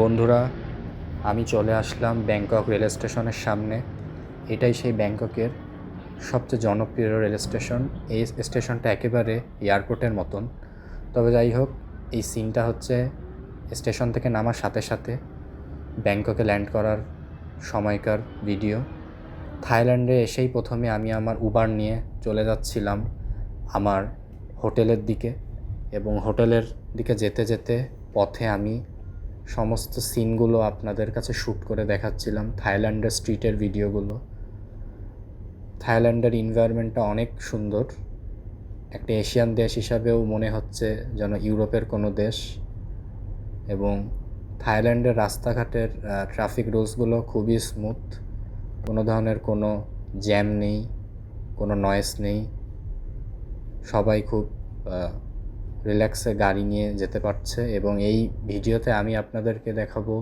বন্ধুরা, আমি চলে আসলাম ব্যাংকক রেল স্টেশনের সামনে। এটাই সেই ব্যাংককের সবচেয়ে জনপ্রিয় রেল স্টেশন। এই স্টেশনটা একেবারে এয়ারপোর্টের মতন। তবে যাই হোক, এই সিনটা হচ্ছে স্টেশন থেকে নামার সাথে সাথে ব্যাংককে ল্যান্ড করার সময়কার ভিডিও। থাইল্যান্ডে এসেই প্রথমে আমি আমার উবার নিয়ে চলে যাচ্ছিলাম আমার হোটেলের দিকে এবং হোটেলের দিকে যেতে যেতে পথে আমি সমস্ত সিনগুলো আপনাদের কাছে শ্যুট করে দেখাচ্ছিলাম, থাইল্যান্ডের স্ট্রিটের ভিডিওগুলো। থাইল্যান্ডের এনভায়রনমেন্টটা অনেক সুন্দর। একটা এশিয়ান দেশ হিসাবেও মনে হচ্ছে যেন ইউরোপের কোনো দেশ। এবং থাইল্যান্ডের রাস্তাঘাটের ট্রাফিক রুলসগুলো খুবই স্মুথ কোনো ধরনের কোনো জ্যাম নেই, কোনো নয়েস নেই। সবাই খুব রিল্যাক্সে গাড়ি নিয়ে যেতে পারছে এবং এই ভিডিওতে আমি আপনাদেরকে দেখাবো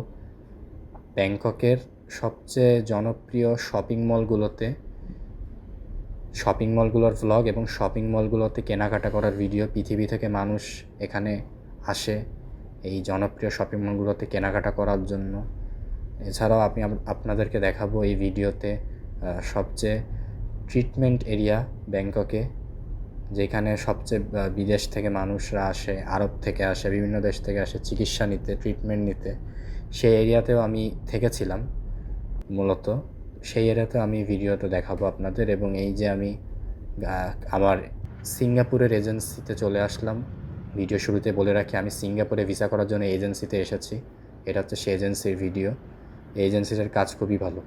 ব্যাংককের সবচেয়ে জনপ্রিয় শপিং মলগুলোতে, শপিং মলগুলোর ভ্লগ এবং শপিং মলগুলোতে কেনাকাটা করার ভিডিও। পৃথিবী থেকে মানুষ এখানে আসে এই জনপ্রিয় শপিং মলগুলোতে কেনাকাটা করার জন্য। এছাড়াও আমি আপনাদেরকে দেখাবো এই ভিডিওতে সবচেয়ে ট্রিটমেন্ট এরিয়া ব্যাংককে। যেখানে সবচেয়ে বিদেশ থেকে মানুষরা আসে, আরব থেকে আসে, বিভিন্ন দেশ থেকে আসে চিকিৎসা নিতে ট্রিটমেন্ট নিতে। সেই এরিয়াতেও আমি থেকেছিলাম মূলত। সেই এরিয়াতে আমি ভিডিওটা দেখাবো আপনাদের এবং এই যে আমি আমার সিঙ্গাপুরের এজেন্সিতে চলে আসলাম। ভিডিও শুরুতে বলে রাখি, আমি সিঙ্গাপুরে ভিসা করার জন্য এজেন্সিতে এসেছি। এটা হচ্ছে সেই এজেন্সির ভিডিও। এই এজেন্সিটার কাজ খুবই ভালো।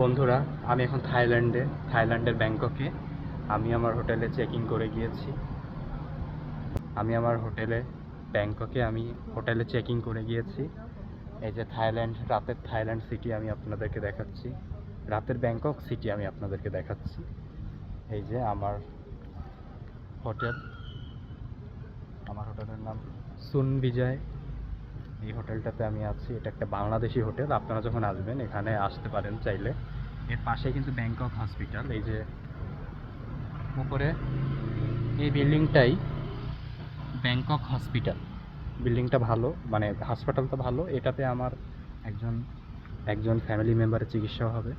বন্ধুরা, আমি এখন থাইল্যান্ডে, থাইল্যান্ডের ব্যাংককে আমি আমার হোটেলে চেক করে গিয়েছি। আমি আমার হোটেলে, ব্যাংককে আমি হোটেলে চেক করে গিয়েছি। এই যে থাইল্যান্ড, রাতের থাইল্যান্ড সিটি আমি আপনাদেরকে দেখাচ্ছি। রাতের ব্যাংকক সিটি আমি আপনাদেরকে দেখাচ্ছি। এই যে আমার হোটেল। আমার হোটেলের নাম সুন বিজয়। এই হোটেলটাতে আমি আছি। এটা একটা বাংলাদেশি হোটেল। আপনারা যখন আসবেন, এখানে আসতে পারেন চাইলে। এর পাশে কিন্তু ব্যাংকক হসপিটাল এই যে উপরে এই বিল্ডিংটাই ব্যাংকক হসপিটাল। বিল্ডিংটা ভালো মানে হাসপাতালটা ভালো। এটাতে আমার একজন একজন ফ্যামিলি মেম্বারের চিকিৎসা হবে।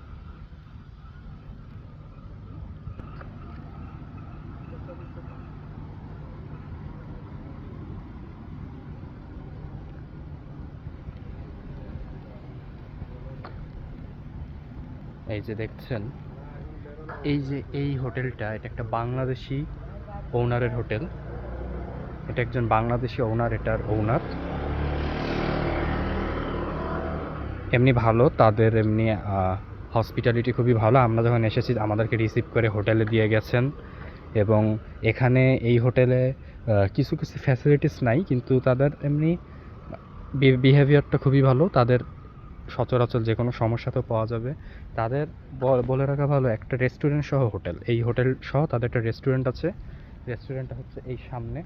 এই যে দেখছেন এই যে এই হোটেলটা, এটা একটা বাংলাদেশি ওনারের হোটেল। এটা একজন বাংলাদেশি ওনার এটার ওনার এমনি ভালো, তাদের এমনি হসপিটালিটি খুবই ভালো। আমরা যখন এসেছি, আমাদেরকে রিসিভ করে হোটেলে দিয়ে গেছেন। এবং এখানে এই হোটেলে কিছু কিছু ফ্যাসিলিটিস নাই, কিন্তু তাদের এমনি বিহেভিয়ারটা খুবই ভালো। তাদের সচরাচর যে কোনো সমস্যাতেও পাওয়া যাবে। তাদের বলে রাখা ভালো, একটা রেস্টুরেন্ট সহ হোটেল। এই হোটেল সহ তাদের একটা রেস্টুরেন্ট আছে। রেস্টুরেন্টটা হচ্ছে এই সামনে।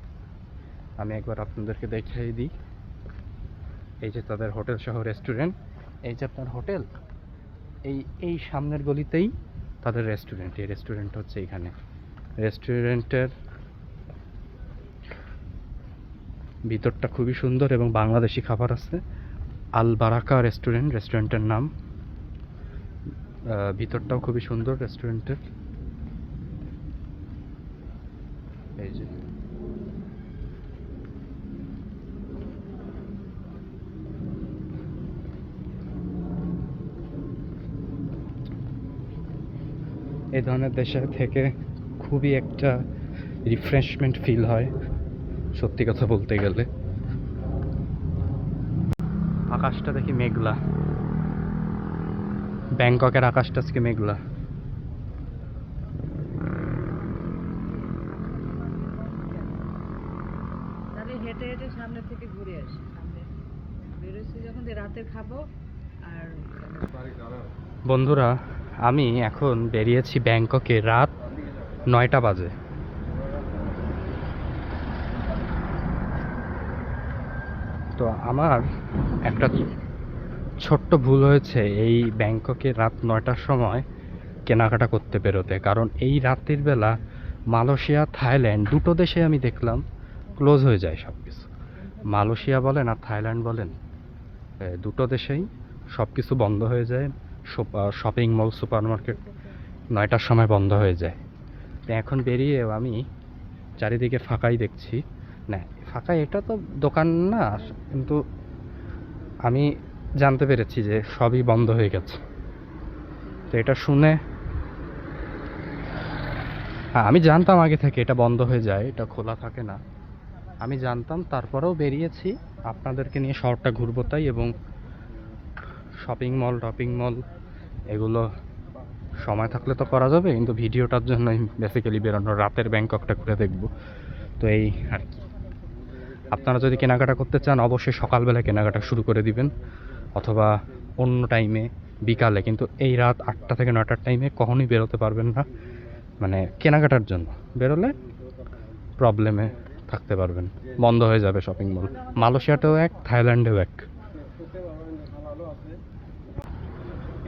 আমি একবার আপনাদেরকে দেখিয়ে দিই। এই যে তাদের হোটেল সহ রেস্টুরেন্ট এই যে আপনার হোটেল, এই এই সামনের গলিতেই তাদের রেস্টুরেন্ট এই রেস্টুরেন্ট হচ্ছে এইখানে রেস্টুরেন্টের ভিতরটা খুবই সুন্দর এবং বাংলাদেশি খাবার আছে। আল বারাকা রেস্টুরেন্ট, রেস্টুরেন্টের নাম। ভিতরটাও খুবই সুন্দর রেস্টুরেন্টের। এই যে। ধরনের দেশে থেকে খুবই একটা রিফ্রেশমেন্ট ফিল হয়, সত্যি কথা বলতে গেলে। আকাশটা দেখি মেঘলা। ব্যাংককের আকাশটা আজকে মেঘলা। হেঁটে হেঁটে সামনে থেকে ঘুরে আসি। সামনে বেরোচ্ছি যখন রাতে খাব আর বন্ধুরা আমি এখন বেরিয়েছি ব্যাংককে রাত নয়টা বাজে। তো আমার একটা ছোট্ট ভুল হয়েছে। এই ব্যাংককে রাত নয়টার সময় কেনাকাটা করতে বেরোতে। কারণ এই রাতের বেলা মালয়েশিয়া, থাইল্যান্ড দুটো দেশে আমি দেখলাম ক্লোজ হয়ে যায় সব কিছু মালয়েশিয়া বলেন আর থাইল্যান্ড বলেন দুটো দেশেই সব কিছু বন্ধ হয়ে যায়। শপিং মল সুপার মার্কেট নয়টার সময় বন্ধ হয়ে যায়। তো এখন বেরিয়েও আমি চারিদিকে ফাঁকাই দেখছি। না ফাঁকা এটা তো দোকান না, কিন্তু আমি জানতে পেরেছি যে সবই বন্ধ হয়ে গেছে। তো এটা শুনে হ্যাঁ আমি জানতাম আগে থেকে এটা বন্ধ হয়ে যায়, এটা খোলা থাকে না। আমি জানতাম, তারপরেও বেরিয়েছি। আপনাদেরকে নিয়ে শহরটা ঘুরবো তাই, এবং শপিং মল টপিং মল এগুলো সময় থাকলে তো করা যাবে, কিন্তু ভিডিওটার জন্য বেসিক্যালি বেরোনো, রাতের ব্যাংককটা ঘুরে দেখব। তো এই আর কি। আপনারা যদি কেনাকাটা করতে চান, অবশ্যই সকালবেলা কেনাকাটা শুরু করে দিবেন, অথবা অন্য টাইমে বিকালে। কিন্তু এই রাত আটটা থেকে নটার টাইমে কখনোই বেরোতে পারবেন না। মানে কেনাকাটার জন্য। বেরোলে প্রবলেমে থাকতে পারবেন। বন্ধ হয়ে যাবে শপিং মল মালয়েশিয়াতেও এক, থাইল্যান্ডেও এক।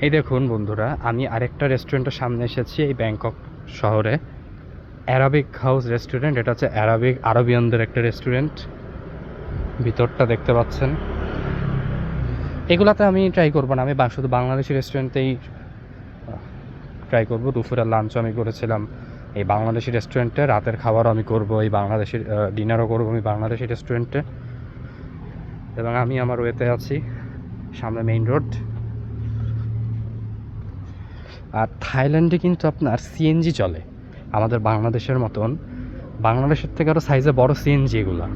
এই দেখুন বন্ধুরা, আমি আরেকটা রেস্টুরেন্টের সামনে এসেছি, এই ব্যাংকক শহরে। অ্যারাবিক হাউস রেস্টুরেন্ট এটা হচ্ছে অ্যারাবিক আরবিয়ানদের একটা রেস্টুরেন্ট ভিতরটা দেখতে পাচ্ছেন। এগুলাতে আমি ট্রাই করব না, আমি শুধু বাংলাদেশি রেস্টুরেন্টেই ট্রাই করব। দুপুরের লাঞ্চ আমি করেছিলাম। এই বাংলাদেশি রেস্টুরেন্টে রাতের খাবারও আমি করব। এই বাংলাদেশি ডিনারও করব আমি বাংলাদেশি রেস্টুরেন্টে এবং আমি আমার ওয়েতে আছি, সামনে মেইন রোড আর থাইল্যান্ডে কিন্তু আপনার সিএনজি চলে, আমাদের বাংলাদেশের মতন। বাংলাদেশের থেকে আরও সাইজে বড় সিএনজি এগুলা।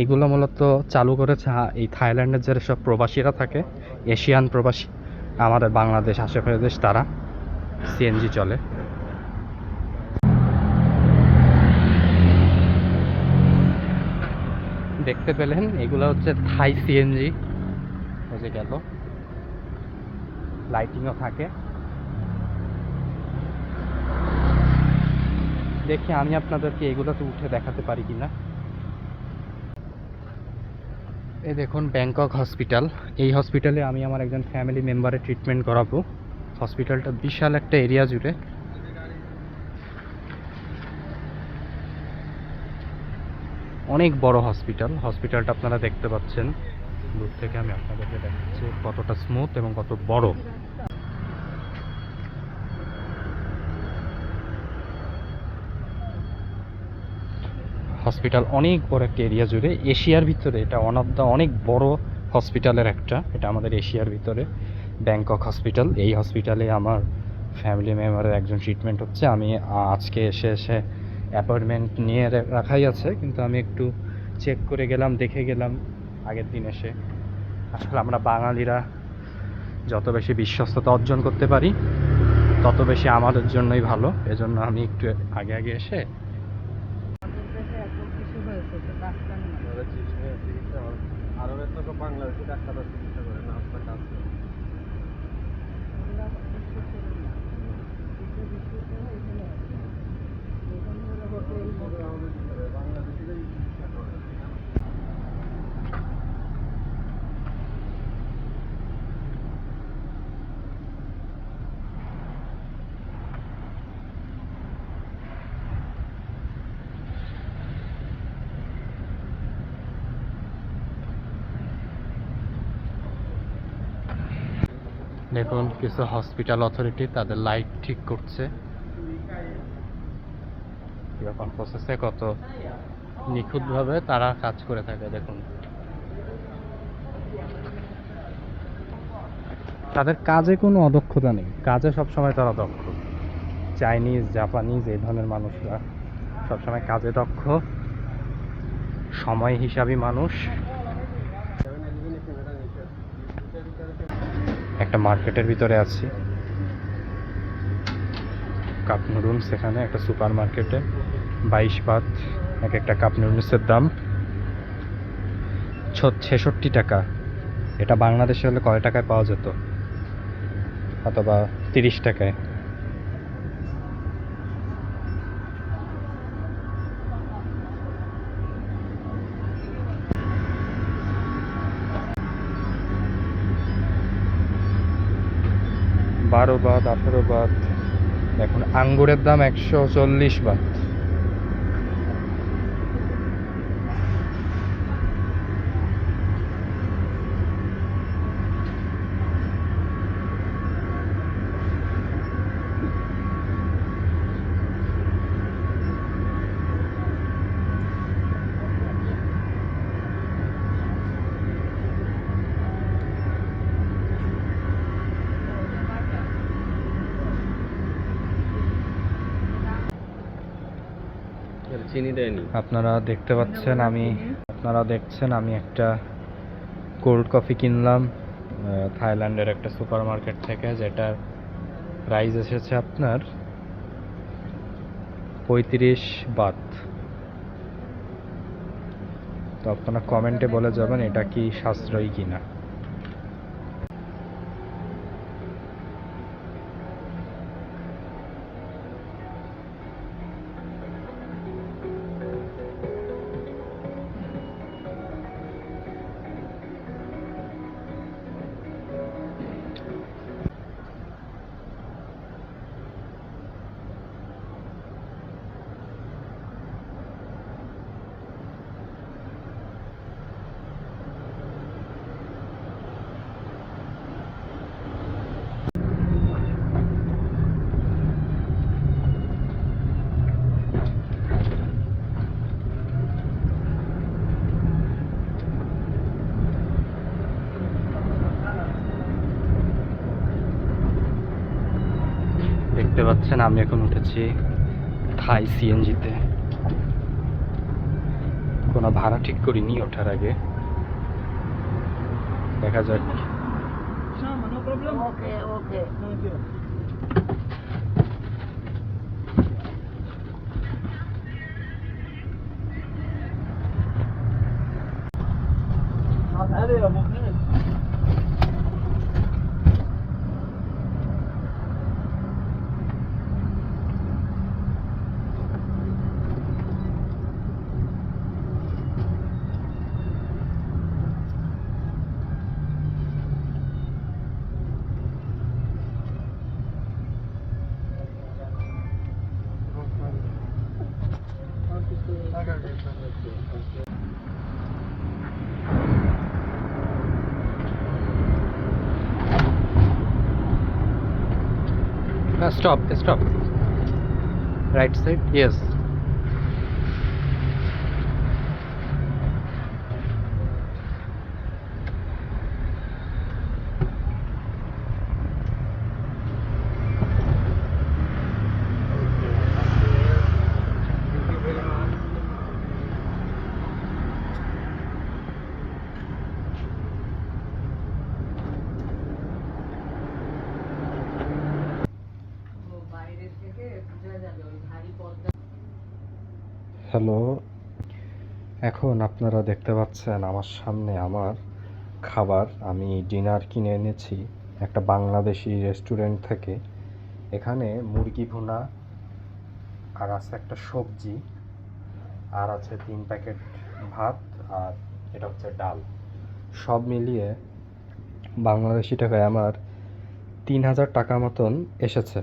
এগুলো মূলত চালু করেছে এই থাইল্যান্ডের যে সব প্রবাসীরা থাকে, এশিয়ান প্রবাসী, আমাদের বাংলাদেশ আশেপাশের দেশ তারা সিএনজি চলে। দেখতে পেলেন, এগুলো হচ্ছে থাই সিএনজি হয়ে গেল। লাইটিংও থাকে। দেখি আমি আপনাদেরকে এগুলোতে উঠে দেখাতে পারি কিনা। এই দেখুন ব্যাংকক হসপিটাল। এই হসপিটালে আমি আমার একজন ফ্যামিলি মেম্বারের ট্রিটমেন্ট করাবো। হসপিটালটা বিশাল একটা এরিয়া জুড়ে। অনেক বড় হসপিটাল। হসপিটালটা আপনারা দেখতে পাচ্ছেন। দূর থেকে আমি আপনাদেরকে দেখাচ্ছি কতটা স্মুথ এবং কত বড়। হসপিটাল অনেক বড় একটা এরিয়া জুড়ে এশিয়ার ভিতরে এটা ওয়ান অফ দ্য অনেক বড় হসপিটালের একটা, এটা আমাদের এশিয়ার ভিতরে। ব্যাংকক হসপিটাল এই হসপিটালে আমার ফ্যামিলি মেম্বারের একজন ট্রিটমেন্ট হচ্ছে। আমি আজকে এসে এসে অ্যাপয়েন্টমেন্ট নিয়ে রাখাই আছে, কিন্তু আমি একটু চেক করে গেলাম, দেখে গেলাম আগের দিন এসে। আসলে আমরা বাঙালিরা যত বেশি বিশ্বস্ততা অর্জন করতে পারি, তত বেশি আমাদের জন্যই ভালো। এজন্য আমি একটু আগে আগে এসে আমাদের দেশে এত কিছু হয়েছে তো ডাক্তার নেই। আরবের তো বাংলাদেশি ডাক্তাররা চিকিৎসা করে না আপনার কাজ করে ওগুলা কিছু ছিল না। কিছু কিছু ছিল, এখানে আছে। এখানে হলো হোটেল, আমাদের আমাদের কি করে? বাংলাদেশিরাই চিকিৎসা করে দেখুন, কিছু হসপিটাল অথরিটি তাদের লাইট ঠিক করছে। এরকম প্রসেসে কত নিখুঁতভাবে তারা কাজ করে থাকে, দেখুন। তাদের কাজে কোনো অদক্ষতা নেই। কাজে সবসময় তারা দক্ষ। চাইনিজ জাপানিজ এই ধরনের মানুষরা সবসময় কাজে দক্ষ। সময় হিসাবী মানুষ। একটা মার্কেটের ভিতরে আছি। কাপ নুডলস এখানে, একটা সুপার মার্কেটে বাইশ পাত এক একটা কাপ নুডলসের দাম। ছেষট্টি টাকা। এটা বাংলাদেশে হলে কয় টাকায় পাওয়া যেত? অথবা তিরিশ টাকায়। বারো বাত আঠেরো বাত এখন আঙ্গুরের দাম একশো চল্লিশ বাত এর চিনি দেয়নি আপনারা দেখতে পাচ্ছেন আমি, আপনারা দেখছেন আমি একটা কোল্ড কফি কিনলাম থাইল্যান্ডের একটা সুপার মার্কেট থেকে, যেটার প্রাইস এসেছে আপনার পঁয়ত্রিশ বাত তো আপনারা কমেন্টে বলে যাবেন এটা কি সাশ্রয়ী কিনা। পাচ্ছেন আমি এখন উঠেছি থাই সিএনজিতে। কোনো ভাড়া ঠিক করিনি ওঠার আগে। দেখা যাক। no problem. Uh, stop, stop. Right side? Yes. এখন আপনারা দেখতে পাচ্ছেন আমার সামনে আমার খাবার। আমি ডিনার কিনে এনেছি একটা বাংলাদেশি রেস্টুরেন্ট থেকে। এখানে মুরগি ভুনা, আর আছে একটা সবজি, আর আছে তিন প্যাকেট ভাত, আর এটা হচ্ছে ডাল। সব মিলিয়ে বাংলাদেশি টাকায় আমার তিন হাজার টাকা মতন এসেছে।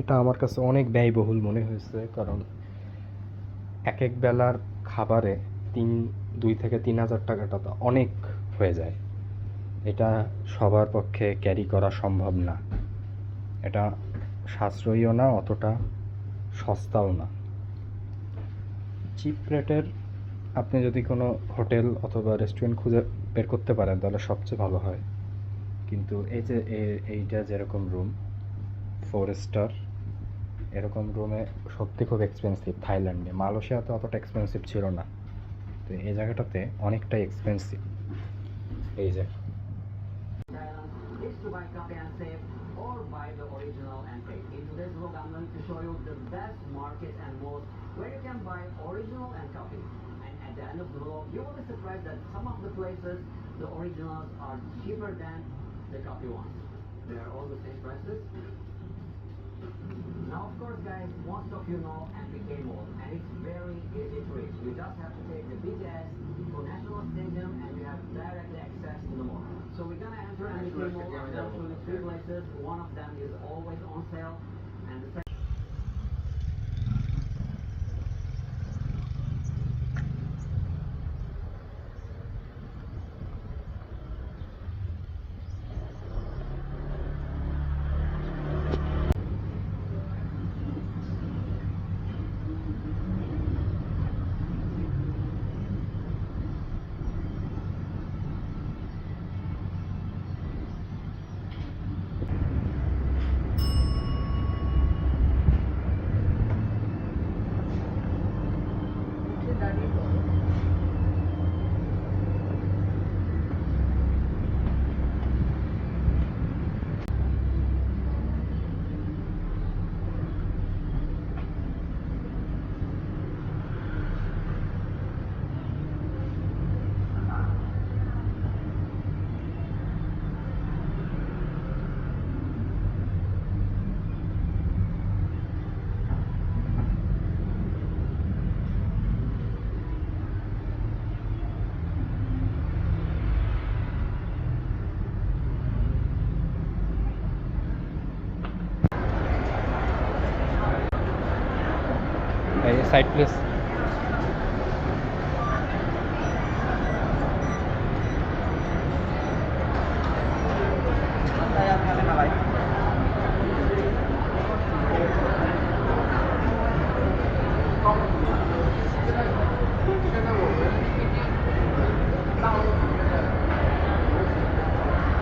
এটা আমার কাছে অনেক ব্যয়বহুল মনে হয়েছে, কারণ এক এক বেলার খাবারে তিন, দুই থেকে তিন হাজার টাকাটা তো অনেক হয়ে যায়। এটা সবার পক্ষে ক্যারি করা সম্ভব না। এটা সাশ্রয়ীও না, অতটা সস্তাও না। চিপ রেটের আপনি যদি কোনো হোটেল অথবা রেস্টুরেন্ট খুঁজে বের করতে পারেন, তাহলে সবচেয়ে ভালো হয়। কিন্তু এই যে এইটা যেরকম রুম ফোর স্টার এরকম রুমে সত্যি খুব এক্সপেন্সিভ থাইল্যান্ডে মালয়েশিয়াতে অতটা এক্সপেন্সিভ ছিল না তো এই জায়গাটাতে অনেকটাই এক্সপেন্সিভ এই যে at the end of the vlog, you will be surprised that some of the places, the originals are cheaper than the copy ones. They are all the same prices. Now, of course, guys, most of you know MPK Mall, and it's very easy to reach. You just have to take the BTS to National Stadium, and you have direct access to the mall. So we're gonna enter MPK Mall. I'm gonna show you three places. One of them is always on sale, and the second. এই side place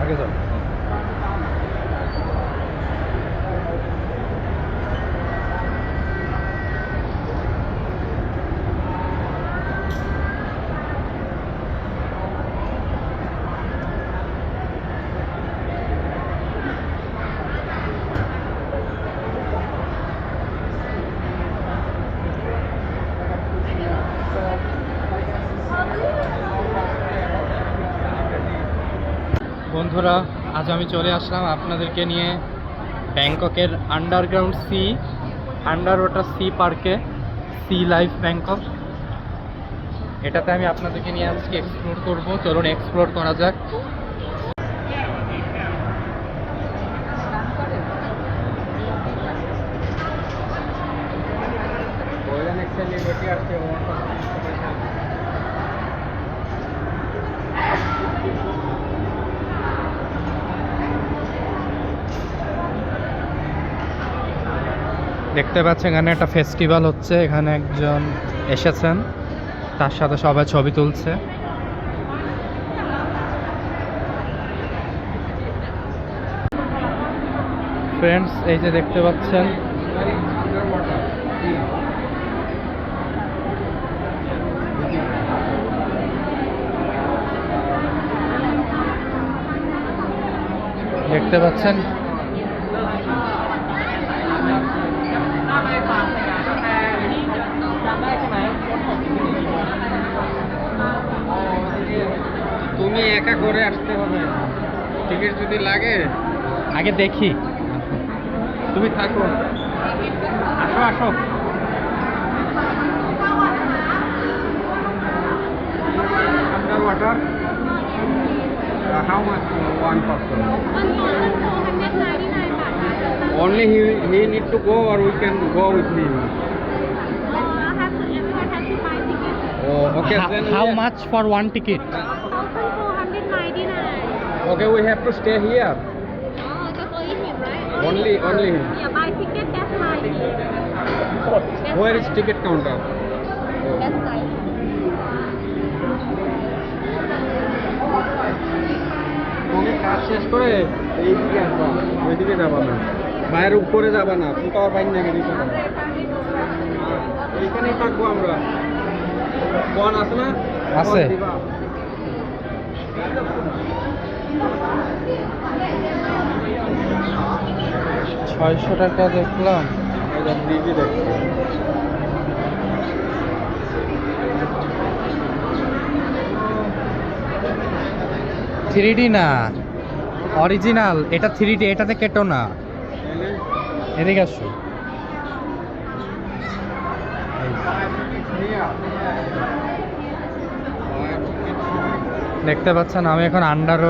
আগে যাও বন্ধুরা আজ আমি চলে আসলাম আপনাদেরকে নিয়ে ব্যাংককের underground sea under water sea পার্কে সি লাইফ ব্যাংকক এটাতে আমি আপনাদেরকে নিয়ে আজকে এক্সপ্লোর করব। চলুন এক্সপ্লোর করা যাক। দেখতে পাচ্ছেন, এখানে একটা ফেস্টিভ্যাল হচ্ছে, এখানে একজন এসেছেন, তার সাথে সবাই ছবি তুলছে। ফ্রেন্ডস এই যে দেখতে পাচ্ছেন দেখতে পাচ্ছেন আমি একা করে আসতে হবে টিকিট যদি লাগে আগে দেখি তুমি থাকো আসো আসো water uh, how much one person only he, he need to go or we can go with him uh, has to, everyone has to buy tickets. Oh, okay. H then how much for one ticket? 89. Okay, we have to stay here. Oh, just only him, right? Only, only him. Yeah, buy ticket, that's mine. Where is ticket counter? That's mine. আছে না আছে ছয়শো টাকা দেখলাম। দিদি three D না original. এটা three D এটাতে কেটো না। এদিকে আসো। দেখতে পাচ্ছেন, আমি এখন আন্ডার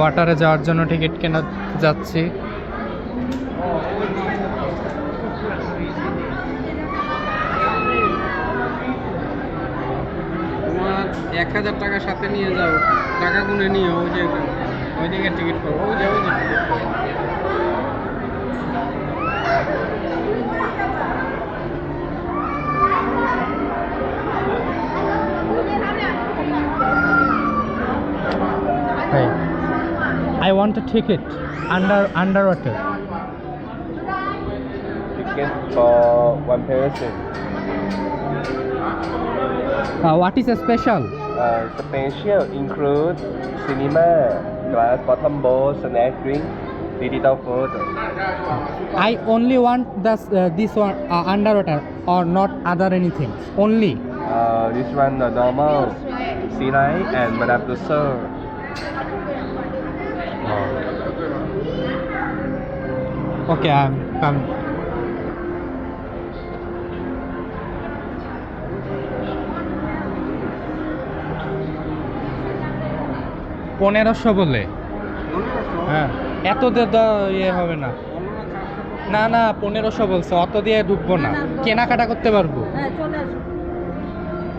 ওয়াটারে যাওয়ার জন্য টিকিট কেনা যাচ্ছি। এক হাজার টাকা সাথে নিয়ে যাও, টাকা গুনে নিয়ে ওই যে ওইদিকে টিকিট পাবো, ওই ওই যে। I want a ticket under underwater. ticket for one person. Uh, what is a special? Uh, special include cinema, glass bottom bowl, snack drink, digital photo. I only want this uh, this one uh, underwater or not other anything. Only. Uh, this one the normal, sea life and Madame Tussauds. Okay, I'm coming. পনেরোশো বলে? হ্যাঁ। এত ইয়ে হবে না। না না পনেরোশো বলছে অত দিয়ে ঢুকবো না। কেনাকাটা করতে পারব? হ্যাঁ